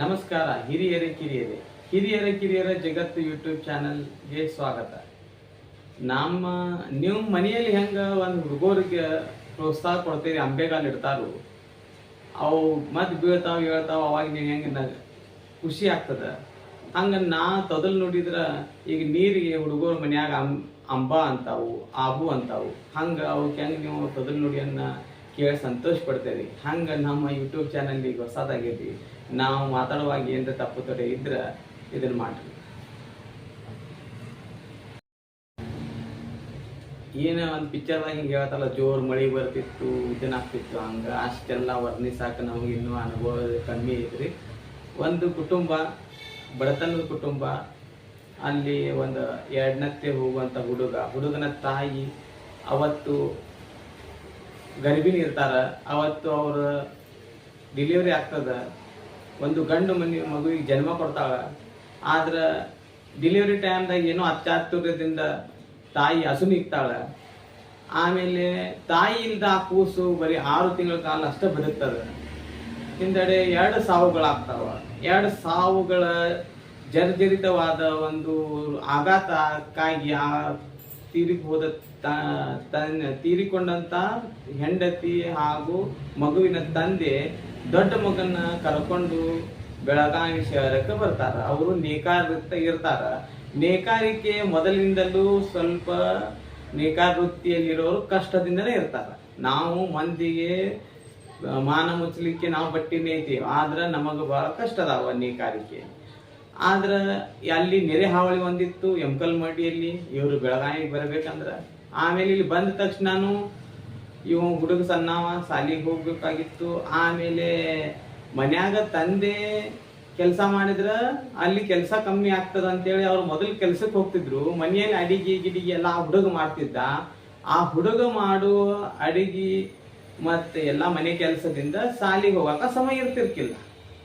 ನಮಸ್ಕಾರ, ಹಿರಿಯರೇ, ಕಿರಿಯರೇ. ಹಿರಿಯರ, ಕಿರಿಯರ, ಜಗತ್ತು ಯೂಟ್ಯೂಬ್ ಚಾನಲ್ಗೆ ಸ್ವಾಗತ. ನಮ್ಮ, ನೀವು ಮನೆಯಲ್ಲಿ ಹೆಂಗ ಒಂದು ಹುಡುಗರಿಗೆ ಪ್ರೋತ್ಸಾಹ ಕೊಡ್ತೀರಿ, ಅಂಬೆಗಾಲ್ ಇಡ್ತಾರು, ಅವು ಮತ್ತೆ ಬೀಳ್ತಾವ, ಹೇಳ್ತಾವ, ಅವಾಗ ನೀವು ಹೆಂಗ ಖುಷಿ ಆಗ್ತದ. ಹಂಗ ನಾ ತೊದಲ್ ನೋಡಿದ್ರೆ, ಈಗ ನೀರಿಗೆ ಹುಡುಗರು ಮನ್ಯಾಗ ಅಂಬಾ ಅಂತಾವು, ಆಬು ಅಂತಾವು, ಹಂಗ ಅವಕ್ಕೆ ಹೆಂಗೆ ನೀವು ತೊದಲ್ ನುಡಿಯನ್ನ ಕೇಳಿ ಸಂತೋಷ ಪಡ್ತೇವೆ ಹಂಗೆ ನಮ್ಮ ಯೂಟ್ಯೂಬ್ ಚಾನಲ್ ಈಗ ಹೊಸದಾಗೈತಿ. ನಾವು ಮಾತಾಡುವಾಗ ಏನ್ರ ತಪ್ಪು ತೊಡೆ ಇದ್ರ ಇದನ್ನ ಮಾಡ್ರಿ. ಏನ ಒಂದು ಪಿಕ್ಚರ್ದಾಗ ಹಿಂಗೆ ಹೇಳ್ತಲ್ಲ, ಜೋರು ಮಳೆ ಬರ್ತಿತ್ತು ಇದನ್ನ ಆಗ್ತಿತ್ತು ಹಂಗ. ಅಷ್ಟೆಲ್ಲ ವರ್ಣಿಸಾಕ ನಮ್ಗೆ ಇನ್ನೂ ಅನುಭವ ಕಮ್ಮಿ ಐತ್ರಿ. ಒಂದು ಕುಟುಂಬ, ಬಡತನದ ಕುಟುಂಬ, ಅಲ್ಲಿ ಒಂದು ಎರಡನತ್ತೆ ಹೋಗುವಂತ ಹುಡುಗ. ಹುಡುಗನ ತಾಯಿ ಅವತ್ತು ಗರ್ಭಿಣಿ ಇರ್ತಾರ, ಅವತ್ತು ಅವ್ರ ಡಿಲಿವರಿ ಆಗ್ತದ. ಒಂದು ಗಂಡು ಮನೆ, ಮಗುವಿಗೆ ಜನ್ಮ ಕೊಡ್ತಾಳ ಆದ್ರೆ ಡಿಲಿವರಿ ಟೈಮ್ದಾಗ ಏನೋ ಅತ್ಯಾತುರ್ಯದಿಂದ ತಾಯಿ ಹಸು ನಿಗ್ತಾಳ. ಆಮೇಲೆ ತಾಯಿ ಇಲ್ದ ಆ ಕೂಸು ಬರೀ ಆರು ತಿಂಗಳ ಕಾಲ ಅಷ್ಟೇ ಬದುಕ್ತದ. ಹಿಂದಡೆ ಎರಡು ಸಾವುಗಳಾಗ್ತಾವ. ಎರಡು ಸಾವುಗಳ ಜರ್ಜರಿತವಾದ ಒಂದು ಆಘಾತಕ್ಕಾಗಿ ಆ ತೀರಿ ಹೋದ ತನ್ನ ತೀರಿಕೊಂಡಂತ ಹೆಂಡತಿ ಹಾಗೂ ಮಗುವಿನ ತಂದೆ ದೊಡ್ಡ ಮಗನ್ನ ಕರ್ಕೊಂಡು ಬೆಳಗಾವಿ ಶಹರಕ್ಕೆ ಬರ್ತಾರ. ಅವರು ನೇಕಾರತ್ತ ಇರ್ತಾರ. ನೇಕಾರಿಕೆ ಮೊದಲಿನಿಂದಲೂ ಸ್ವಲ್ಪ ನೇಕಾರ ವೃತ್ತಿಯಲ್ಲಿರೋರು ಕಷ್ಟದಿಂದಲೇ ಇರ್ತಾರ. ನಾವು ಮಂದಿಗೆ ಮಾನ ಮುಚ್ಚಲಿಕ್ಕೆ ನಾವು ಬಟ್ಟೆ ನೇಯ್ತೀವಿ ಆದ್ರೆ ನಮಗೆ ಬಹಳ ಕಷ್ಟ ಅದಾವ ನೇಕಾರಿಕೆ. ಆದ್ರ ಅಲ್ಲಿ ನೆರೆ ಹಾವಳಿ ಒಂದಿತ್ತು ಎಂಕಲ್ ಮಡಿಯಲ್ಲಿ, ಇವರು ಬೆಳಗಾವಿಗೆ ಬರಬೇಕಂದ್ರೆ. ಆಮೇಲೆ ಇಲ್ಲಿ ಬಂದ ತಕ್ಷಣನು ಇವ ಹುಡುಗ ಸಣ್ಣವ ಸಾಲಿಗೆ ಹೋಗ್ಬೇಕಾಗಿತ್ತು. ಆಮೇಲೆ ಮನ್ಯಾಗ ತಂದೆ ಕೆಲಸ ಮಾಡಿದ್ರ ಅಲ್ಲಿ ಕೆಲಸ ಕಮ್ಮಿ ಆಗ್ತದ ಅಂತೇಳಿ ಅವ್ರು ಮೊದಲು ಕೆಲ್ಸಕ್ಕೆ ಹೋಗ್ತಿದ್ರು. ಮನೆಯಲ್ಲಿ ಅಡಿಗೆ, ಗಿಡಿಗೆ ಎಲ್ಲ ಆ ಹುಡುಗ ಮಾಡ್ತಿದ್ದ. ಆ ಹುಡುಗ ಮಾಡುವ ಅಡಿಗೆ ಮತ್ತೆ ಎಲ್ಲ ಮನೆ ಕೆಲಸದಿಂದ ಸಾಲಿಗೆ ಹೋಗಾಕ ಸಮಯ ಇರ್ತಿರ್ಕಿಲ್ಲ.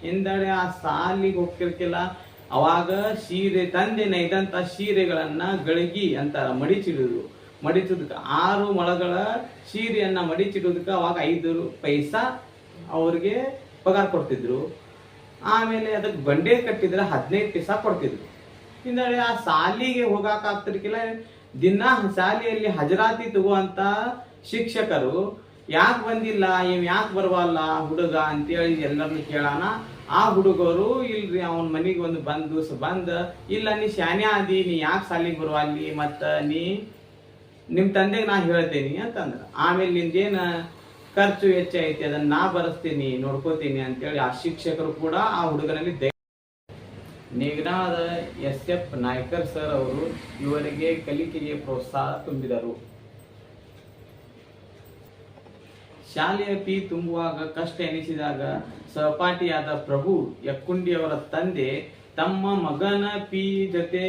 ಹಿಂದಡೆ ಆ ಸಾಲಿಗೆ ಹೋಗ್ತಿರ್ಕಿಲ್ಲ. ಅವಾಗ ಸೀರೆ ತಂದೆ ನೈದಂತ ಸೀರೆಗಳನ್ನ ಗಳಿಗಿ ಅಂತಾರ, ಮಡಿಚಿಡುದು. ಮಡಿಚುದಕ್ಕೆ ಆರು ಮೊಳಗಳ ಸೀರೆಯನ್ನ ಮಡಿಚಿಡೋದಕ್ಕೆ ಅವಾಗ ಐದು ಪೈಸಾ ಅವ್ರಿಗೆ ಪಗಾರ ಕೊಡ್ತಿದ್ರು. ಆಮೇಲೆ ಅದಕ್ಕೆ ಬಂಡೆ ಕಟ್ಟಿದ್ರೆ ಹದಿನೈದು ಪೈಸಾ ಕೊಡ್ತಿದ್ರು. ಹಿಂದಡೆ ಆ ಸಾಲಿಗೆ ಹೋಗಾಕ ಆಗ್ತಿರ್ಕಿಲ್ಲ ದಿನ ಶಾಲೆಯಲ್ಲಿ ಹಜರಾತಿ ತಗುವಂತ ಶಿಕ್ಷಕರು, ಯಾಕೆ ಬಂದಿಲ್ಲ ಇವ್ ಯಾಕೆ ಬರವಲ್ಲ ಹುಡುಗ ಅಂತೇಳಿ ಎಲ್ಲರನ್ನು ಕೇಳೋಣ ಆ ಹುಡುಗರು, ಇಲ್ರಿ ಅವನ ಮನೆಗೆ ಒಂದು ಬಂದ್ ದಿವಸ ಬಂದ, ಇಲ್ಲ ನೀ ಶಾನ್ಯ ಆದಿ, ನೀ ಯಾಕೆ ಸಾಲಿಗೆ ಬರುವಲ್ಲಿ ಮತ್ತ ನೀ ನಿಮ್ ತಂದೆಗೆ ನಾ ಹೇಳ್ತೇನಿ ಅಂತಂದ್ರ. ಆಮೇಲೆ ನಿಂದೇನ ಖರ್ಚು ವೆಚ್ಚ ಐತಿ ಅದನ್ನ ನಾ ಬರೆಸ್ತೀನಿ, ನೋಡ್ಕೋತೀನಿ ಅಂತೇಳಿ ಆ ಶಿಕ್ಷಕರು ಕೂಡ ಆ ಹುಡುಗನಲ್ಲಿ ಧೈ- ನಿಗ್ರಹದ ಎಸ್ ಎಫ್ ನಾಯ್ಕರ್ ಸರ್ ಅವರು ಇವರಿಗೆ ಕಲಿಕೆಗೆ ಪ್ರೋತ್ಸಾಹ ತುಂಬಿದರು. ಶಾಲೆಯ ಫೀ ತುಂಬುವಾಗ ಕಷ್ಟ ಎನಿಸಿದಾಗ ಸಹಪಾಠಿಯಾದ ಪ್ರಭು ಯಕ್ಕುಂಡಿಯವರ ತಂದೆ ತಮ್ಮ ಮಗನ ಪಿ ಜೊತೆ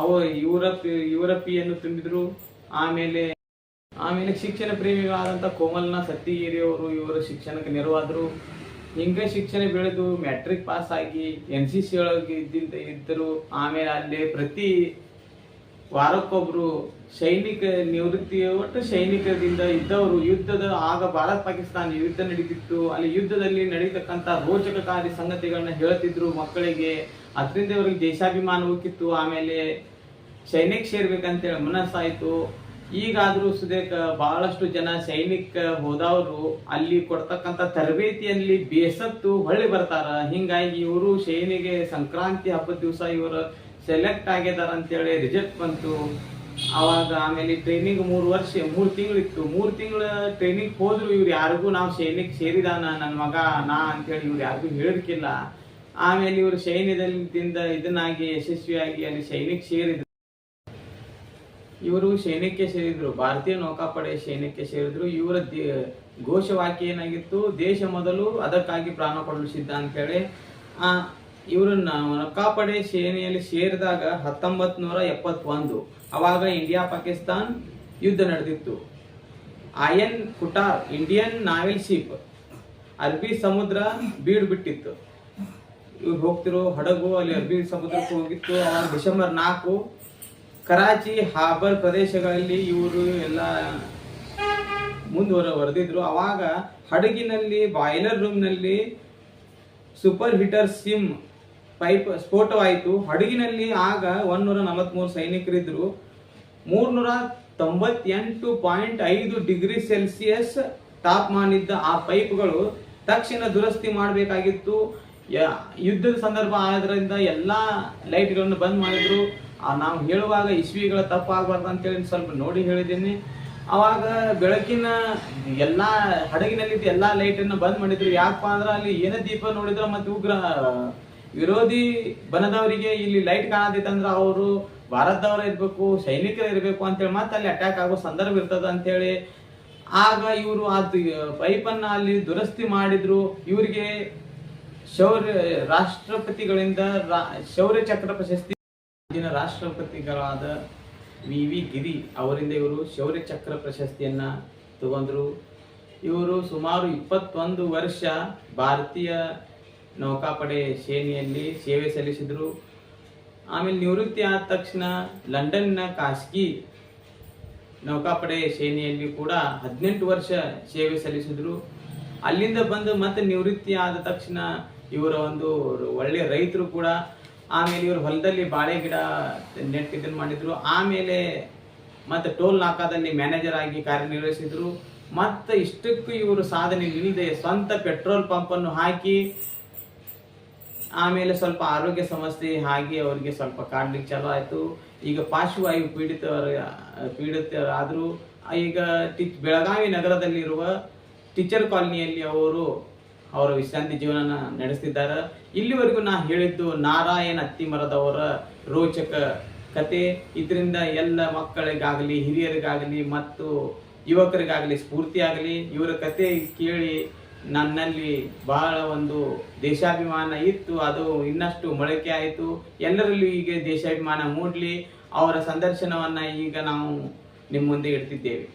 ಅವ ಇವರ ಇವರ ಪಿಯನ್ನು ತುಂಬಿದ್ರು. ಆಮೇಲೆ ಆಮೇಲೆ ಶಿಕ್ಷಣ ಪ್ರೇಮಿಗಳಾದಂಥ ಕೋಮಲ್ನ ಸತ್ತಿಗಿರಿಯವರು ಇವರ ಶಿಕ್ಷಣಕ್ಕೆ ನೆರವಾದ್ರು. ಹಿಂಗ ಶಿಕ್ಷಣ ಬೆಳೆದು ಮ್ಯಾಟ್ರಿಕ್ ಪಾಸ್ ಆಗಿ ಎನ್ ಸಿ ಸಿ ಒಳಗೆ ಇದ್ದಿದ್ದ, ಇದ್ದರು. ಆಮೇಲೆ ಅಲ್ಲಿ ಪ್ರತಿ ವಾರಕ್ಕೊಬ್ರು ಸೈನಿಕ ನಿವೃತ್ತಿ ಒಟ್ಟು ಸೈನಿಕರಿಂದ ಇದ್ದವರು ಯುದ್ಧದ ಆಗ ಭಾರತ ಪಾಕಿಸ್ತಾನ ಯುದ್ಧ ನಡೀತಿತ್ತು. ಅಲ್ಲಿ ಯುದ್ಧದಲ್ಲಿ ನಡೀತಕ್ಕಂಥ ರೋಚಕಕಾರಿ ಸಂಗತಿಗಳನ್ನ ಹೇಳ್ತಿದ್ರು ಮಕ್ಕಳಿಗೆ. ಅದರಿಂದ ಅವ್ರಿಗೆ ದೇಶಾಭಿಮಾನ ಹೋಗಿತ್ತು ಆಮೇಲೆ ಸೈನಿಕ ಸೇರ್ಬೇಕಂತೇಳಿ ಮನಸ್ಸಾಯ್ತು ಈಗಾದರೂ ಸುದೇಕ ಬಹಳಷ್ಟು ಜನ ಸೈನಿಕ ಹೋದವರು ಅಲ್ಲಿ ಕೊಡ್ತಕ್ಕಂತ ತರಬೇತಿಯಲ್ಲಿ ಬೇಸತ್ತು ಹೊಳ್ಳಿ ಬರ್ತಾರ. ಹಿಂಗಾಗಿ ಇವರು ಸೈನಿಗೆ ಸಂಕ್ರಾಂತಿ ಹಬ್ಬದ ದಿವಸ ಇವರು ಸೆಲೆಕ್ಟ್ ಆಗ್ಯದಾರ ಅಂತೇಳಿ ರಿಜೆಕ್ಟ್ ಬಂತು. ಅವಾಗ ಆಮೇಲೆ ಟ್ರೈನಿಂಗ್ ಮೂರು ವರ್ಷ, ಮೂರು ತಿಂಗಳಿತ್ತು ಮೂರು ತಿಂಗಳ ಟ್ರೈನಿಂಗ್ ಹೋದ್ರು ಇವ್ರು ಯಾರಿಗೂ ನಾವು ಸೈನಿಕ್ ಸೇರಿದಾನ ನನ್ನ ಮಗ ನಾ ಅಂತೇಳಿ ಇವ್ರು ಯಾರಿಗೂ ಹೇಳಿರ್ಕಿಲ್ಲ ಆಮೇಲೆ ಇವರು ಸೈನ್ಯದಿಂದ ಇದನ್ನಾಗಿ, ಯಶಸ್ವಿಯಾಗಿ ಅಲ್ಲಿ ಸೈನಿಕ್ ಸೇರಿದ್ರು. ಇವರು ಸೈನ್ಯಕ್ಕೆ ಸೇರಿದ್ರು. ಭಾರತೀಯ ನೌಕಾಪಡೆ ಸೈನ್ಯಕ್ಕೆ ಸೇರಿದ್ರು. ಇವರ ಘೋಷವಾಕ್ಯ ಏನಾಗಿತ್ತು? ದೇಶ ಮೊದಲು ಅದಕ್ಕಾಗಿ ಪ್ರಾಣ ಕೊಡಲು ಸಿದ್ಧ ಅಂತೇಳಿ. ಇವ್ರನ್ನ ನೌಕಾಪಡೆ ಸೇನೆಯಲ್ಲಿ ಸೇರಿದಾಗ ಹತ್ತೊಂಬತ್ ನೂರ ಎಪ್ಪತ್ತೊಂದು, ಅವಾಗ ಇಂಡಿಯಾ ಪಾಕಿಸ್ತಾನ್ ಯುದ್ಧ ನಡೆದಿತ್ತು. ಆಯನ್ ಕುಟಾರ್, ಇಂಡಿಯನ್ ನಾವೆಲ್ ಶಿಪ್, ಅರಬ್ಬಿ ಸಮುದ್ರ ಬೀಡು ಬಿಟ್ಟಿತ್ತು ಇವ್ರು ಹೋಗ್ತಿರೋ ಹಡಗು ಅಲ್ಲಿ ಅರಬ್ಬಿ ಸಮುದ್ರಕ್ಕೆ ಹೋಗಿತ್ತು. ಅವಾಗ ಡಿಸೆಂಬರ್ ನಾಲ್ಕು, ಕರಾಚಿ ಹಾಬರ್ ಪ್ರದೇಶಗಳಲ್ಲಿ ಇವರು ಎಲ್ಲ ಮುಂದುವರ ವರೆದಿದ್ರು ಅವಾಗ ಹಡಗಿನಲ್ಲಿ, ಬಾಯ್ಲರ್ ರೂಮ್ನಲ್ಲಿ, ಸೂಪರ್ ಹೀಟರ್ ಸಿಮ್ ಪೈಪ್ ಸ್ಫೋಟವಾಯಿತು ಹಡಗಿನಲ್ಲಿ ಆಗ ಒಂದೂರ ನಲವತ್ಮೂರು ಸೈನಿಕರಿದ್ರು. ಮೂರ್ನೂರ ತೊಂಬತ್ತೆಂಟು ಪಾಯಿಂಟ್ ಐದು ಡಿಗ್ರಿ ಸೆಲ್ಸಿಯಸ್ ತಾಪಮಾನ ಇದ್ದ ಆ ಪೈಪ್ಗಳು ತಕ್ಷಣ ದುರಸ್ತಿ ಮಾಡಬೇಕಾಗಿತ್ತು. ಯುದ್ಧದ ಸಂದರ್ಭ ಆದ್ರಿಂದ ಎಲ್ಲಾ ಲೈಟ್ಗಳನ್ನು ಬಂದ್ ಮಾಡಿದ್ರು. ನಾವು ಹೇಳುವಾಗ ಇಸ್ವಿಗಳ ತಪ್ಪಾಗಬಾರ್ದು ಅಂತೇಳಿ ಸ್ವಲ್ಪ ನೋಡಿ ಹೇಳಿದ್ದೀನಿ. ಅವಾಗ ಬೆಳಕಿನ ಎಲ್ಲಾ ಹಡಗಿನಲ್ಲಿ ಎಲ್ಲಾ ಲೈಟನ್ನು ಬಂದ್ ಮಾಡಿದ್ರು. ಯಾಕಪ್ಪ ಅಂದ್ರೆ ಅಲ್ಲಿ ಏನೇ ದೀಪ ನೋಡಿದ್ರ ಮತ್ತೆ ಉಗ್ರ ವಿರೋಧಿ ಬನದವರಿಗೆ ಇಲ್ಲಿ ಲೈಟ್ ಕಾಣದಿತ್ತಂದ್ರ ಅವರು ಭಾರತದವ್ರ ಇರ್ಬೇಕು, ಸೈನಿಕರು ಇರ್ಬೇಕು ಅಂತೇಳಿ ಮತ್ತೆ ಅಲ್ಲಿ ಅಟ್ಯಾಕ್ ಆಗೋ ಸಂದರ್ಭ ಇರ್ತದ ಅಂತೇಳಿ ಆಗ ಇವರು ಆ ದ ಪೈಪನ್ನು ಅಲ್ಲಿ ದುರಸ್ತಿ ಮಾಡಿದ್ರು. ಇವರಿಗೆ ಶೌರ್ಯ, ರಾಷ್ಟ್ರಪತಿಗಳಿಂದ ಶೌರ್ಯ ಚಕ್ರ ಪ್ರಶಸ್ತಿ ಅಂದಿನ ರಾಷ್ಟ್ರಪತಿಗಳಾದ ವಿ. ವಿ. ಗಿರಿ ಅವರಿಂದ ಇವರು ಶೌರ್ಯ ಚಕ್ರ ಪ್ರಶಸ್ತಿಯನ್ನ ತಗೊಂಡ್ರು. ಇವರು ಸುಮಾರು ಇಪ್ಪತ್ತೊಂದು ವರ್ಷ ಭಾರತೀಯ ನೌಕಾಪಡೆ ಶ್ರೇಣಿಯಲ್ಲಿ ಸೇವೆ ಸಲ್ಲಿಸಿದರು. ಆಮೇಲೆ ನಿವೃತ್ತಿ ಆದ ತಕ್ಷಣ ಲಂಡನ್ನ ಖಾಸಗಿ ನೌಕಾಪಡೆ ಶ್ರೇಣಿಯಲ್ಲಿ ಕೂಡ ಹದಿನೆಂಟು ವರ್ಷ ಸೇವೆ ಸಲ್ಲಿಸಿದ್ರು. ಅಲ್ಲಿಂದ ಬಂದು ಮತ್ತೆ ನಿವೃತ್ತಿ ಆದ ತಕ್ಷಣ ಇವರ ಒಂದು ಒಳ್ಳೆ ರೈತರು ಕೂಡ ಆಮೇಲೆ ಇವರು ಹೊಲದಲ್ಲಿ ಬಾಳೆ ಗಿಡ ನೆಟ್ಟು ಇದನ್ನು ಮಾಡಿದ್ರು. ಆಮೇಲೆ ಮತ್ತೆ ಟೋಲ್ ನಾಕಾದಲ್ಲಿ ಮ್ಯಾನೇಜರ್ ಆಗಿ ಕಾರ್ಯನಿರ್ವಹಿಸಿದ್ರು. ಮತ್ತೆ ಇಷ್ಟಕ್ಕೂ ಇವರು ಸಾಧನೆ ಇಲ್ಲದೆ ಸ್ವಂತ ಪೆಟ್ರೋಲ್ ಪಂಪ್ ಅನ್ನು ಹಾಕಿ ಆಮೇಲೆ ಸ್ವಲ್ಪ ಆರೋಗ್ಯ ಸಮಸ್ಯೆ ಹಾಗೆ ಅವರಿಗೆ ಸ್ವಲ್ಪ ಕಾಡ್ಲಿಕ್ಕೆ ಚಾಲು ಆಯ್ತು. ಈಗ ಪಾರ್ಶ್ವವಾಯು ಪೀಡಿತವರ, ಪೀಡಿತರಾದರೂ, ಈಗ ಟಿ, ಬೆಳಗಾವಿ ನಗರದಲ್ಲಿರುವ ಟೀಚರ್ ಕಾಲನಿಯಲ್ಲಿ ಅವರು, ಅವರ ವಿಶ್ರಾಂತಿ ಜೀವನ ನಡೆಸ್ತಿದ್ದಾರೆ. ಇಲ್ಲಿವರೆಗೂ ನಾ ಹೇಳಿದ್ದು ನಾರಾಯಣ ಅತ್ತಿಮರದವರ ರೋಚಕ ಕತೆ. ಇದರಿಂದ ಎಲ್ಲ ಮಕ್ಕಳಿಗಾಗಲಿ, ಹಿರಿಯರಿಗಾಗಲಿ ಮತ್ತು ಯುವಕರಿಗಾಗಲಿ ಸ್ಫೂರ್ತಿಯಾಗಲಿ, ಇವರ ಕತೆ ಕೇಳಿ ನನ್ನಲ್ಲಿ ಬಹಳ ಒಂದು ದೇಶಾಭಿಮಾನ ಇತ್ತು ಅದು ಇನ್ನಷ್ಟು ಮೊಳಕೆ ಆಯಿತು. ಎಲ್ಲರಲ್ಲೂ ಈಗ ದೇಶಾಭಿಮಾನ ಮೂಡಲಿ. ಅವರ ಸಂದರ್ಶನವನ್ನ ಈಗ ನಾವು ನಿಮ್ಮ ಮುಂದೆ ಇಡ್ತಿದ್ದೇವೆ.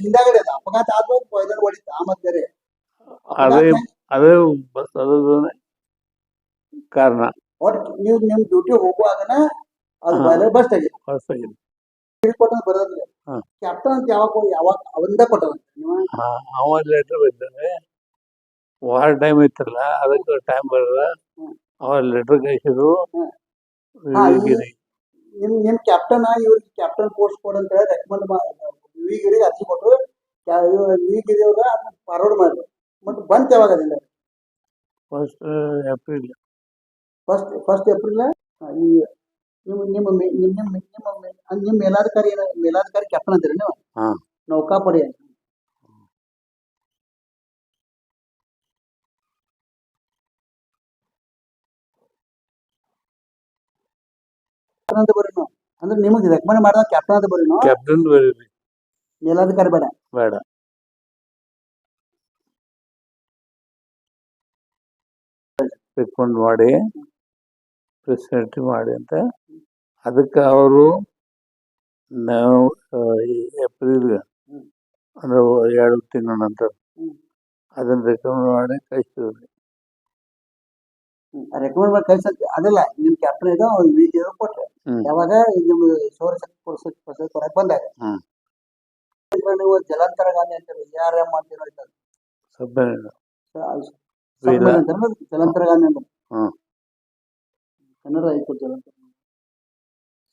ಹಿಂದಾಗಡೆ ಅಪಘಾತ ಆದ್ಮೇಲೆ ಬಾಯ್ಲರ್ ಹೊಡಿತ ಅದೇ ಅದೇ ಬಸ್ ಅದೇ ಕಾರಣ. ಒಟ್ ನೀವು ನಿಮ್ ಡ್ಯೂಟಿ ಹೋಗುವಾಗನ ಅದು ಹಾ. ಬಸ್ ತೆಗಿ ಆಗಿದೆ ಕೊಟ್ಟಂತ ಬರೋದ್ರಿ ಹಾ. ಕ್ಯಾಪ್ಟನ್ ಅಂತ ಯಾವಾಗ ಯಾವಾಗ ಅವಂದ ಕೊಟ್ಟವಂತ ನೀವು ಅವ ಲೆಟರ್ ಬಂದ್ರೆ ವಾರ ಟೈಮ್ ಇತ್ತಲ್ಲ ಅದಕ್ಕೆ ಟೈಮ್ ಬರಲ್ಲ. ಅವ ಲೆಟರ್ ಕಳಿಸಿದ್ರು. ಹ್ಮ್. ಹಾ, ಈ- ವಿವಿಗಿರಿ. ನಿಮ್ ನಿಮ್ ಕ್ಯಾಪ್ಟನ್ ಇವ್ರಿಗೆ ಕ್ಯಾಪ್ಟನ್ ಕೋರ್ಸ್ ಕೊಡ ಅಂತ ಹೇಳಿ ರೆಕಮೆಂಡ್ ವಿಗಿರಿಗೆ ಅರ್ಜಿ ಕೊಟ್ಟರು ವಿಗಿರಿ ಅವ್ರ ಫಾರ್ವರ್ಡ್ ಮಾಡಿದ್ರು. ಮತ್ತೆ ಬಂತ ಯಾವಾಗ ಅದಿಲ್ಲ first April first first April ಈ ನಿಮ್ಮ ನಿಮ್ಮ ಮೇ- ನಿಮ್ಮ ನಿಮ್ಮ ನಿಮ್ಮ ಮೇ- ನಿಮ್ಮ ಮೇಲಾಧಿಕಾರಿ ಏನ ಮೇಲಾಧಿಕಾರಿ ಕ್ಯಾಪ್ಟನ್ ಅಂತೀರಿ ನೀವು? ಹಾ. ನೌಕಾಪಡೆ ಅಂತ. ಕ್ಯಾಪ್ಟನ್ ಅಂತ ಬರೀ ನೀವು. ಅಂದ್ರೆ ನಿಮಗೆ ರೆಕಮೆಂಡ್ ಮಾಡಿದ ಕ್ಯಾಪ್ಟನ್ ಅಂತ ಬರ್ರಿ ನೀವು? ಕ್ಯಾಪ್ಟನ್ ಬರೀರಿ. ಮೇಲಾಧಿಕಾರಿ ಬೇಡ. ಬೇಡ. ರೆಕಮೆಂಡ್ ಮಾಡಿ ಪ್ರೆಸಿಡೆಂಟ್ ಮಾಡಿ ಅಂತ ಅದಕ್ಕೆ ಅವರು ನಾವು ಏಪ್ರಿಲ್. ಅಂದ್ರೆ ಎರಡು ತಿಂಗಳ ನಂತರ. ಅದನ್ನ ರೆಕಮೆಂಡ್ ಮಾಡಿ ಕಳಿಸ್ತೀವಿ ರೆಕಮೆಂಡ್ ಮಾಡಿ ಕಳ್ಸಕ್ಕೆ ಅದಲ್ಲ ನಿಮ್ ಕ್ಯಾಪ್ಟನ್ ಇದೆ ಅವ್ರು ವಿಜಿ ಕೊಟ್ರೆ. ಯಾವಾಗ ನಿಮ್ ಸೌರಶಕ್ತಿ ಕೊಡ್ಸಕ್ ಕೊಡ್ಸಕ್ ಹೊರಗೆ ಬಂದಾಗ. ನೀವು ಜಲಾಂತರ ಗಾಂಧಿ ಅಂತೀರಿ ಎ ಆರ್ ಎಂ ಅಂತೀರೋ ಆಯ್ತಲ್ಲ. ಸಬ್ಮರೀನ್ ಸಬ್ಮರೀನ್ ವೀರ ಅಂತಾರಲ್ಲ, ಜಲಾಂತರ ಗಾಂಧಿ ಅಂತ ಹ್ಮ್. ಕನ್ನಡ ಆಯ್ತು ಜಲಾಂತರ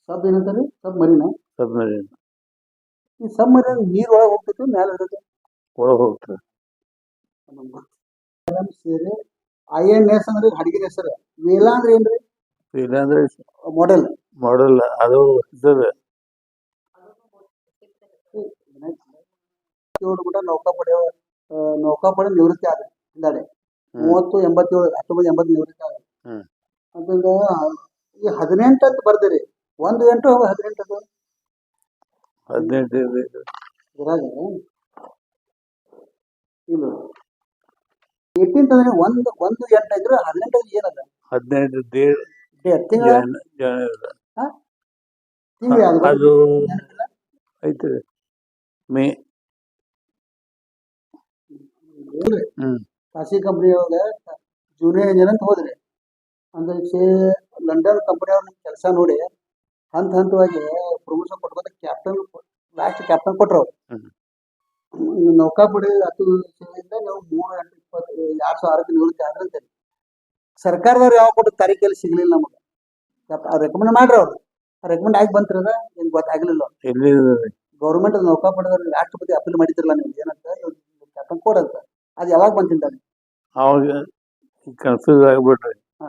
ಸಬ್ ಏನಂತಾರೆ ಸಬ್ ಮರಿನ ಸಬ್ಮರೀನ್ ಈ ಸಬ್ ಮರಿನ ನೀರ್ ಒಳಗೆ ಹೋಗ್ತೈತಿ ಮ್ಯಾಲ ಇರ್ತೈತಿ ಒಳಗೆ ಹೋಗ್ತದೆ ಸೇರಿ ಐ ಎನ್ ಎಸ್ ಅಂದ್ರೆ ಹಡಗಿನ ಹೆಸರು ವೇಲಾ ಅಂದ್ರೆ ಏನ್ರಿ ಇಲ್ಲಾಂದ್ರೆ ಮಾಡೆಲ್ ಮಾಡಲ್ಲ ಅದು ಇದ್ದದ ಏಳು ಕೂಡ ನೌಕಾಪಡೆ ಆ, ನೌಕಾಪಡೆ ನಿವೃತ್ತಿ ಆದ ಹಿಂದಾಡೆ ಹ್ಮ್. ಮೂವತ್ತು ಎಂಬತ್ತೇಳು ಹತ್ತೊಂಬತ್ತು ಎಂಬತ್ತು ನಿವೃತ್ತಿ ಅದರಿಂದ ಈ ಹದಿನೆಂಟು ಅಂತ ಬರ್ದಿರಿ. ಒಂದು ಎಂಟು ಹದಿನೆಂಟು ಅದು ಹದಿನೆಂಟು ಇದು. ಇದ್ರಾಗ ಇಲ್ಲ ಏಯ್ಟೀನ್ತ್ ಅಂದ್ರೆ ಒಂದು ಒಂದು ಎಂಟು ಇದ್ರೆ ಹದಿನೆಂಟು ಏನದ ತಿಂಗಳ? ಜನ ಇಲ್ಲ. ತಿಂಗಳು ಅದು ಐತೆ ಮೇ. ಹ್ಮ್. ಖಾಸಗಿ ಕಂಪ್ನಿ ಒಳಗ ಜೂನಿಯರ್ ಇಂಜಿನಿಯರ್ ಅಂತ ಹೋದ್ರಿ. ಅಂದ್ರೆ ಸೇ ಲಂಡನ್ ಕಂಪನಿ ಅವ್ರ ಕೆಲಸ ನೋಡಿ ಹಂತ ಹಂತವಾಗಿ ಪ್ರಮೋಷನ್ ಕೊಟ್ಕೊಂತ ಕ್ಯಾಪ್ಟನ್ ಲಾಸ್ಟ್ ಕ್ಯಾಪ್ಟನ್ ಕೊಟ್ರು. ಅವ್ರು ನೌಕಾ ಪುಡಿ ನೌಕಾಪಡೆ ಹತ್ತು ಸೇವೆಯಿಂದ ನಾವು ಮೂರು ಎಂಟು ಇಪ್ಪತ್ತು ಎರಡು ಸಾವಿರ ಆರಕ್ಕೆ ನಿವೃತ್ತಿ ಆದ್ರಂತೆ ಸರ್ಕಾರದವ್ರು ಯಾವ ಕೊಟ್ಟು ತಾರೀಕಲ್ಲಿ ಸಿಗ್ಲಿಲ್ಲ ನಮಗೆ. ರೆಕಮೆಂಡ್ ಮಾಡ್ರಿ ಅವ್ರು. ರೆಕಮೆಂಡ್ ಆಗಿ ಬಂತಿರದ ಏನ್ ಗೊತ್ತಾಗ್ಲಿಲ್ಲ ಗೌರ್ಮೆಂಟ್ ನೌಕಾಪಡೆದವ್ರು ರಾಷ್ಟ್ರಪತಿ ಅಪೀಲ್ ಮಾಡಿದ್ರಲ್ಲ ನೀವು ಏನಂತ? ಕ್ಯಾಪ್ಟನ್ ಕೋಡ್ ಅಂತ ಅದು ಯಾವಾಗ ಬಂತಿಂದ ಅವಾಗ ಕನ್ಫ್ಯೂಸ್ ಆಗ್ಬಿಟ್ರಿ. ಹಾ.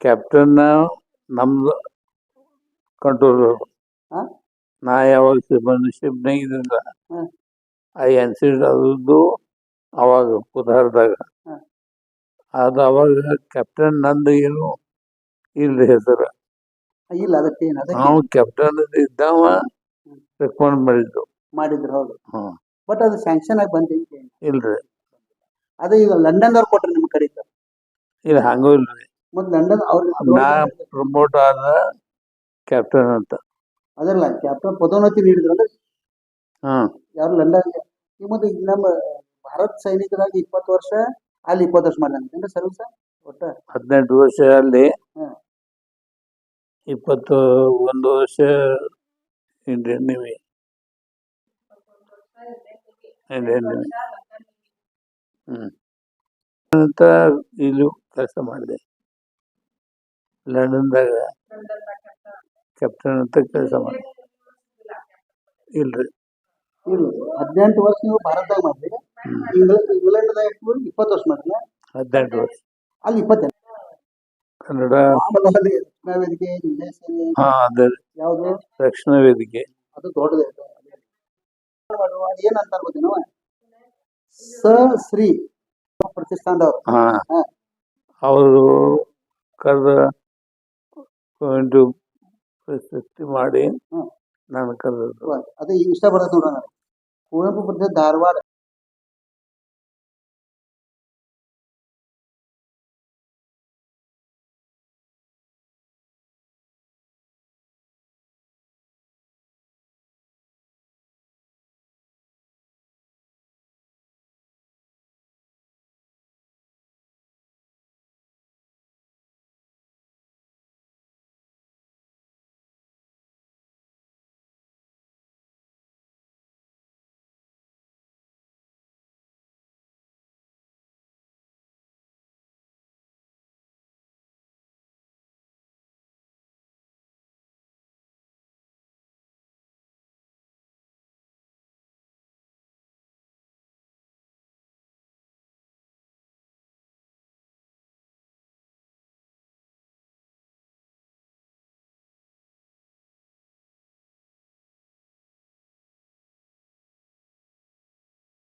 ಕ್ಯಾಪ್ಟನ್ ನಮ್ದು ಕಂಟ್ರೋಲ್ ಹಾ? ನಾ ಯಾವಾಗ ಶಿಪ್ ಶಿಪ್ನಾಗ ಇದ್ದಿಲ್ಲ ಹಾ. ಆ ಇನ್ಸಿಡೆಂಟ್ ಆದದ್ದು ಅವಾಗ ಹಾ. ಅದು ಅವಾಗ ಕ್ಯಾಪ್ಟನ್ ನಂದು ಏನು ಇಲ್ರಿ ಹೆಸರು ಇಲ್ಲ ಅದಕ್ಕೆ ಏನು ಅದಕ್ಕೆ ನಾವು ಕ್ಯಾಪ್ಟನ್ ಇದ್ದಾವ ರೆಕಮೆಂಡ್ ಮಾಡಿದ್ದು. ಮಾಡಿದ್ರು ಹೌದು. ಹ್ಮ್. ಬಟ್ ಅದು ಸ್ಯಾಂಕ್ಷನ್ ಆಗಿ ಬಂದಿಲ್ಲ ಇಲ್ರಿ. ಅದೇ ಈಗ ಲಂಡನ್ ಲಂಡನ್ದವ್ರು ಕೊಟ್ರಿ ನಿಮ್ ಕಡೆ ಇಲ್ಲ ಹಂಗೂ ಇಲ್ರಿ ಮತ್ ಲಂಡನ್ ನಾ ಅವ್ರಿಗೆ ಪ್ರಮೋಟ್ ಆದ ಕ್ಯಾಪ್ಟನ್ ಅಂತ. ಅದಲ್ಲ ಕ್ಯಾಪ್ಟನ್ ಪದೋನ್ನತಿ ನೀಡಿದ್ರು ಅಂದ್ರೆ ಹ್ಮ್ ಯಾರು ಲಂಡನ್ ಈ ಮತ್ತೆ ಈಗ ನಮ್ಮ ಭಾರತ ಸೈನಿಕರಾಗಿ ಇಪ್ಪತ್ತು ವರ್ಷ ಅಲ್ಲಿ ಇಪ್ಪತ್ತು ವರ್ಷ ಮಾಡ್ದಂಗೆ ಸರ್ವಿಸ್ ಒಟ್ಟ? ಹದಿನೆಂಟು ವರ್ಷ ಅಲ್ಲಿ ಹ್ಮ್. ಇಪ್ಪತ್ತು ಒಂದು ವರ್ಷ ಇಂಡಿಯನ್ ನೇವಿ ಇಂಡಿಯನ್ ನೇವಿ ಅಂತ ಇಲ್ಲೂ ಕೆಲಸ ಮಾಡಿದೆ. ಲಂಡನ್ದಾಗ ಕ್ಯಾಪ್ಟನ್ ಅಂತ ಕೆಲಸ ಮಾಡಿದೆ. ಇಲ್ರಿ. ಇಲ್ಲ ಹದಿನೆಂಟು ವರ್ಷ ನೀವು ಭಾರತದಾಗ ಮಾಡಿದ್ರಿ. ಇಂಗ್ಲೆಂಡ್ ಇಂಗ್ಲೆಂಡ್ದಾಗ ಇಪ್ಪತ್ತು ವರ್ಷ ಮಾಡಿದ್ರೆ. ಹದಿನೆಂಟು ವರ್ಷ. ಅಲ್ಲಿ ಇಪ್ಪತ್ತೆಂಟು. ಕನ್ನಡ. ರಕ್ಷಣಾ ವೇದಿಕೆ ಹಾ ಅದೇ. ಯಾವುದು? ರಕ್ಷಣಾ ವೇದಿಕೆ. ಅದು ದೊಡ್ಡದೇ. ಏನಂತಾರ ಗೊತ್ತೇನವ? ಸ ಶ್ರೀ. ಪ್ರತಿಷ್ಠಾನದವ್ರು. ಹಾ. ಅವರು ಕರೆದ ಒಂದು ಪ್ರಶಸ್ತಿ ಮಾಡಿ ಹ್ಮ್. ನಾನು ಕರೆದದ್ದು. ಅದೇ ಇಷ್ಟ ಬರ್ತದೆ ನೋಡೋಣ. ಕುವೆಂಪು ಪ್ರತಿಷ್ಠಾನ ಧಾರವಾಡ.